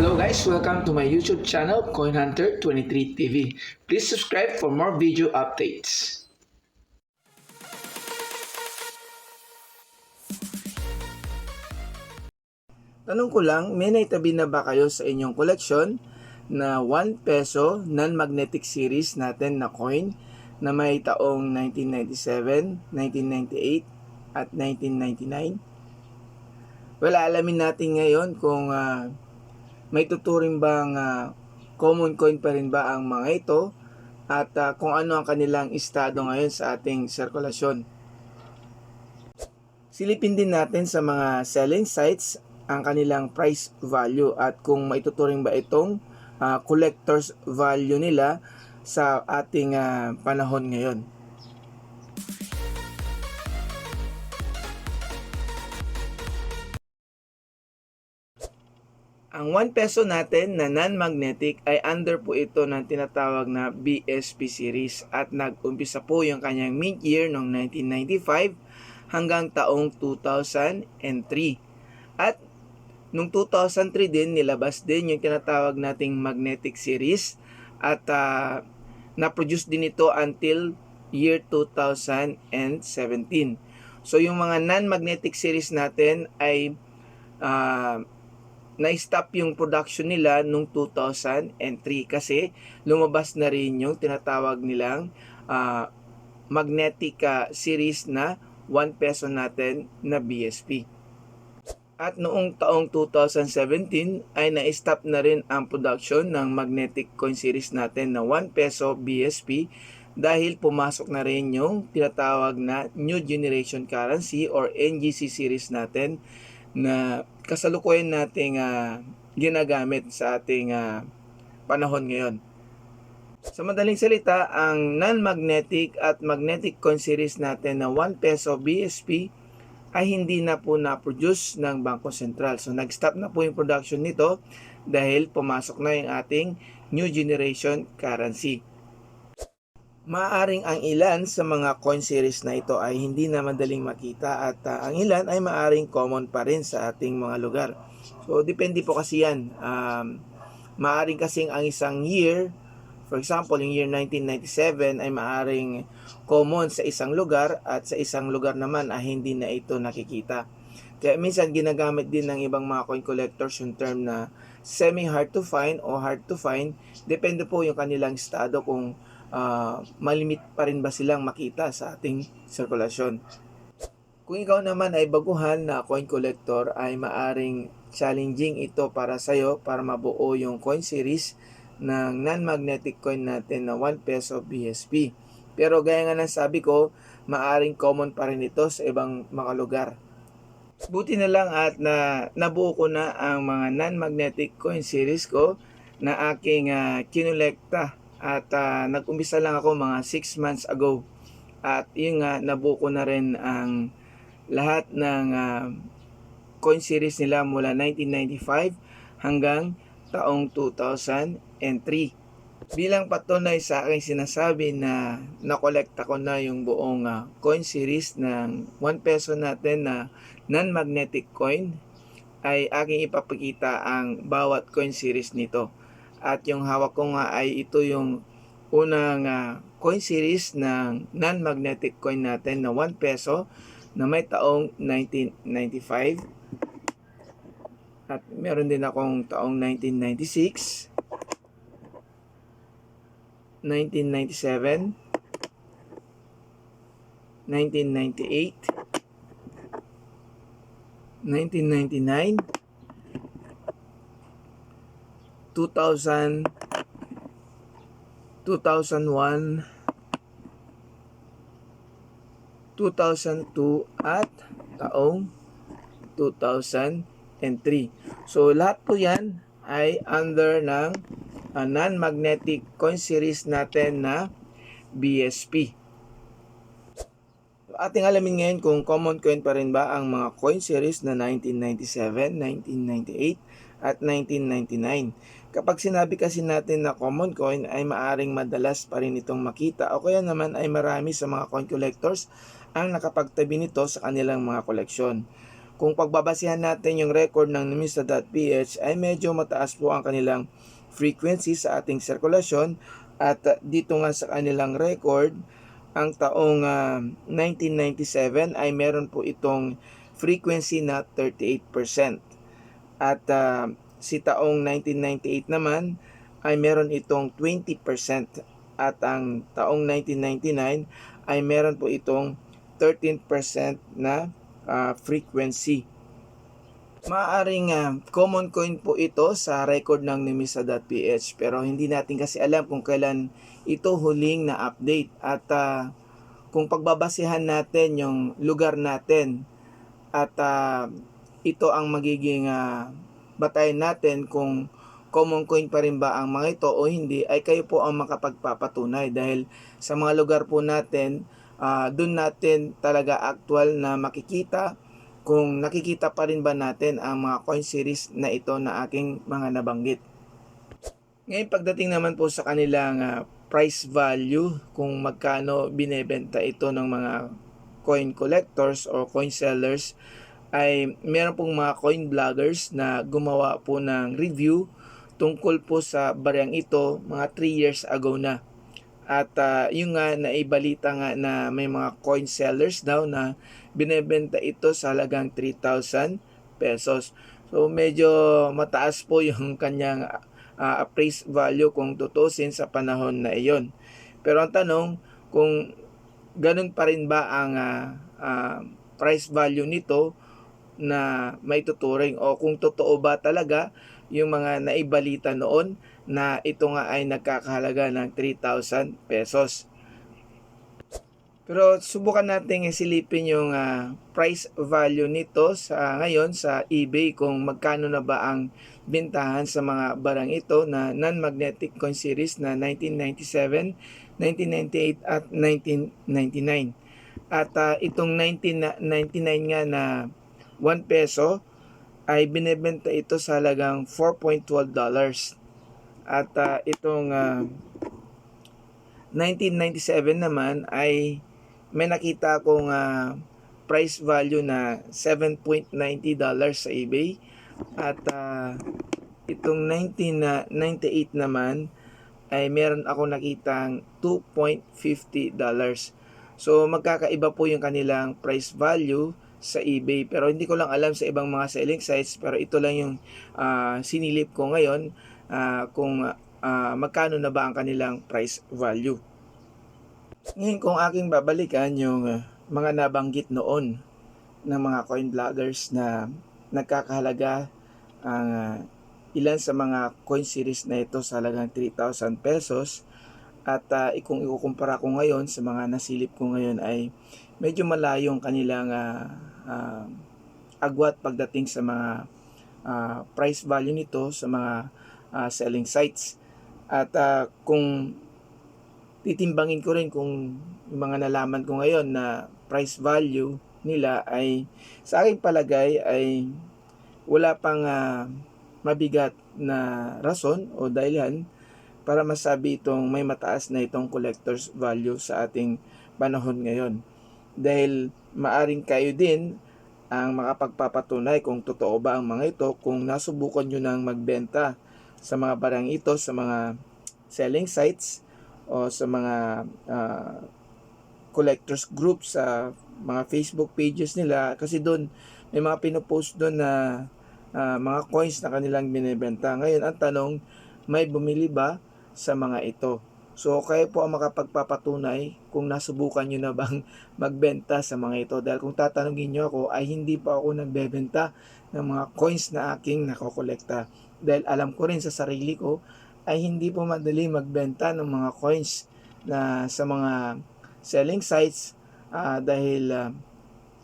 Hello guys, welcome to my YouTube channel Coin Hunter 23 TV. Please subscribe for more video updates. Tanong ko lang, may naitabi na ba kayo sa inyong koleksyon na 1 peso non-magnetic series natin na coin na may taong 1997, 1998 at 1999? Well, alamin natin ngayon kung ah, may tuturing bang ah, common coin pa rin ba ang mga ito at ah, kung ano ang kanilang estado ngayon sa ating sirkulasyon. Silipin din natin sa mga selling sites ang kanilang price value at kung maituturing ba itong ah, collector's value nila sa ating ah, panahon ngayon. Ang 1 peso natin na non-magnetic ay under po ito ng tinatawag na BSP series at nag-umpisa po yung kanyang mint year noong 1995 hanggang taong 2003. At noong 2003 din nilabas din yung tinatawag nating magnetic series at ah, na-produce din ito until year 2017. So yung mga non-magnetic series natin ay ah, na-stop yung production nila nung 2003 kasi lumabas na rin yung tinatawag nilang ah, magnetic ah, series na 1 peso natin na BSP. At noong taong 2017 ay na-stop na rin ang production ng magnetic coin series natin na 1 peso BSP dahil pumasok na rin yung tinatawag na New Generation Currency or NGC series natin na kasalukuyan nating ah, ginagamit sa ating ah, panahon ngayon. Sa madaling salita, ang non-magnetic at magnetic coin series natin na 1 peso BSP ay hindi na po na-produce ng Bangko Sentral. So nag-stop na po yung production nito dahil pumasok na yung ating new generation currency. Maaring ang ilan sa mga coin series na ito ay hindi na madaling makita at ah, ang ilan ay maaring common pa rin sa ating mga lugar. So depende po kasi yan. Um, maaring kasing ang isang year, for example, yung year 1997 ay maaring common sa isang lugar at sa isang lugar naman ay hindi na ito nakikita. Kaya minsan ginagamit din ng ibang mga coin collectors yung term na semi hard to find o hard to find. Depende po yung kanilang estado kung ah, malimit pa rin ba silang makita sa ating sirkulasyon. Kung ikaw naman ay baguhan na coin collector ay maaring challenging ito para sa'yo para mabuo yung coin series ng non-magnetic coin natin na 1 peso BSP. Pero gaya nga ng sabi ko, maaring common pa rin ito sa ibang mga lugar. Buti na lang at na nabuo ko na ang mga non-magnetic coin series ko na aking uh, kinolekta at ah, nag-umpisa lang ako mga 6 months ago. At yun nga, nabuo ko na rin ang lahat ng ah, coin series nila mula 1995 hanggang taong 2003. Bilang patunay sa aking sinasabi na nakolekta ko na yung buong ah, coin series ng 1 peso natin na non-magnetic coin ay aking ipapakita ang bawat coin series nito. At yung hawak ko nga ay ito yung unang ah, coin series ng non-magnetic coin natin na 1 peso na may taong 1995. At meron din akong taong 1996, 1997, 1998, 1999, 2000, 2001, 2002 at taong 2003. So lahat po yan ay under ng uh, non-magnetic coin series natin na BSP. Ating alamin ngayon kung common coin pa rin ba ang mga coin series na 1997, 1998 at 1999. Kapag sinabi kasi natin na common coin ay maaring madalas pa rin itong makita. O kaya naman ay marami sa mga coin collectors ang nakapagtabi nito sa kanilang mga koleksyon. kung pagbabasihan natin yung record ng Numista.ph ay medyo mataas po ang kanilang frequency sa ating sirkulasyon. At uh, dito nga sa kanilang record ang taong uh, 1997 ay meron po itong frequency na 38% at uh, si taong 1998 naman ay meron itong 20% at ang taong 1999 ay meron po itong 13% na uh, frequency. Maaring uh, common coin po ito sa record ng Nimisa.ph pero hindi natin kasi alam kung kailan ito huling na update at uh, kung pagbabasihan natin yung lugar natin at uh, ito ang magiging uh, batayan natin kung common coin pa rin ba ang mga ito o hindi ay kayo po ang makapagpapatunay dahil sa mga lugar po natin uh, doon natin talaga actual na makikita kung nakikita pa rin ba natin ang mga coin series na ito na aking mga nabanggit. Ngayon pagdating naman po sa kanilang uh, price value kung magkano binebenta ito ng mga coin collectors or coin sellers ay meron pong mga coin bloggers na gumawa po ng review tungkol po sa baryang ito mga 3 years ago na. At uh, yung nga naibalita nga na may mga coin sellers daw na binebenta ito sa halagang 3,000 pesos. So medyo mataas po yung kanyang uh, appraised value kung tutusin sa panahon na iyon. Pero ang tanong kung ganun pa rin ba ang uh, uh, price value nito na may tuturing o kung totoo ba talaga yung mga naibalita noon na ito nga ay nagkakahalaga ng 3,000 pesos. Pero subukan natin isilipin yung uh, price value nito sa ngayon sa eBay kung magkano na ba ang bintahan sa mga barang ito na non-magnetic coin series na 1997, 1998 at 1999. At uh, itong 1999 nga na 1 peso ay binebenta ito sa halagang 4.12 dollars. At uh, itong uh, 1997 naman ay may nakita akong uh, price value na 7.90 dollars sa eBay. At uh, itong 1998 naman ay meron ako nakitang 2.50 dollars. So magkakaiba po yung kanilang price value sa eBay pero hindi ko lang alam sa ibang mga selling sites pero ito lang yung uh, sinilip ko ngayon uh, kung uh, magkano na ba ang kanilang price value. Ngayon kung aking babalikan yung mga nabanggit noon ng mga coin vloggers na nagkakahalaga ang uh, ilan sa mga coin series na ito sa halagang 3,000 pesos at uh, kung ikukumpara ko ngayon sa mga nasilip ko ngayon ay medyo malayong kanilang uh, uh, agwat pagdating sa mga uh, price value nito sa mga uh, selling sites. At uh, kung titimbangin ko rin kung yung mga nalaman ko ngayon na price value nila ay sa aking palagay ay wala pang uh, mabigat na rason o dahilan para masabi itong may mataas na itong collector's value sa ating panahon ngayon. Dahil maaring kayo din ang makapagpapatunay kung totoo ba ang mga ito kung nasubukan nyo nang magbenta sa mga barang ito sa mga selling sites o sa mga uh, collectors groups sa mga Facebook pages nila kasi doon may mga pinopost doon na uh, mga coins na kanilang binebenta. Ngayon ang tanong, may bumili ba sa mga ito? So, kayo po ang makapagpapatunay kung nasubukan nyo na bang magbenta sa mga ito. Dahil kung tatanungin nyo ako, ay hindi pa ako nagbebenta ng mga coins na aking nakokolekta. Dahil alam ko rin sa sarili ko, ay hindi po madali magbenta ng mga coins na sa mga selling sites uh, dahil uh,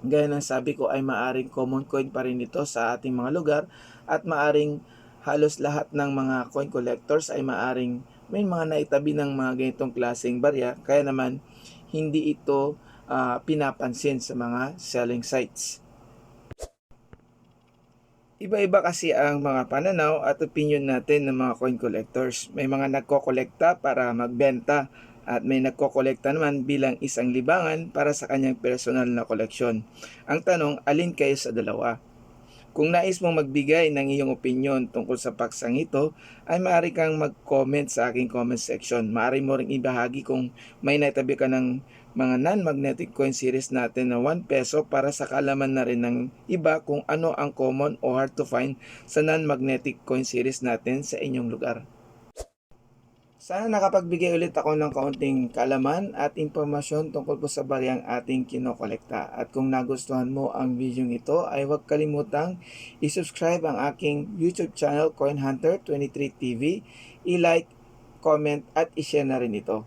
gaya ng sabi ko ay maaring common coin pa rin ito sa ating mga lugar at maaring halos lahat ng mga coin collectors ay maaring may mga naitabi ng mga ganitong klaseng barya kaya naman hindi ito uh, pinapansin sa mga selling sites. Iba-iba kasi ang mga pananaw at opinion natin ng mga coin collectors. May mga nagkokolekta para magbenta At may nagkokolekta naman bilang isang libangan para sa kanyang personal na koleksyon. Ang tanong, alin kayo sa dalawa? Kung nais mong magbigay ng iyong opinion tungkol sa paksang ito, ay maaari kang mag-comment sa aking comment section. Maaari mo ring ibahagi kung may naitabi ka ng mga non-magnetic coin series natin na 1 peso para sa kalaman na rin ng iba kung ano ang common o hard to find sa non-magnetic coin series natin sa inyong lugar. Sana nakapagbigay ulit ako ng kaunting kalaman at impormasyon tungkol po sa bariyang ating kinokolekta. At kung nagustuhan mo ang video ito ay huwag kalimutang isubscribe ang aking YouTube channel Coin Hunter 23 TV, i-like, comment at i-share na rin ito.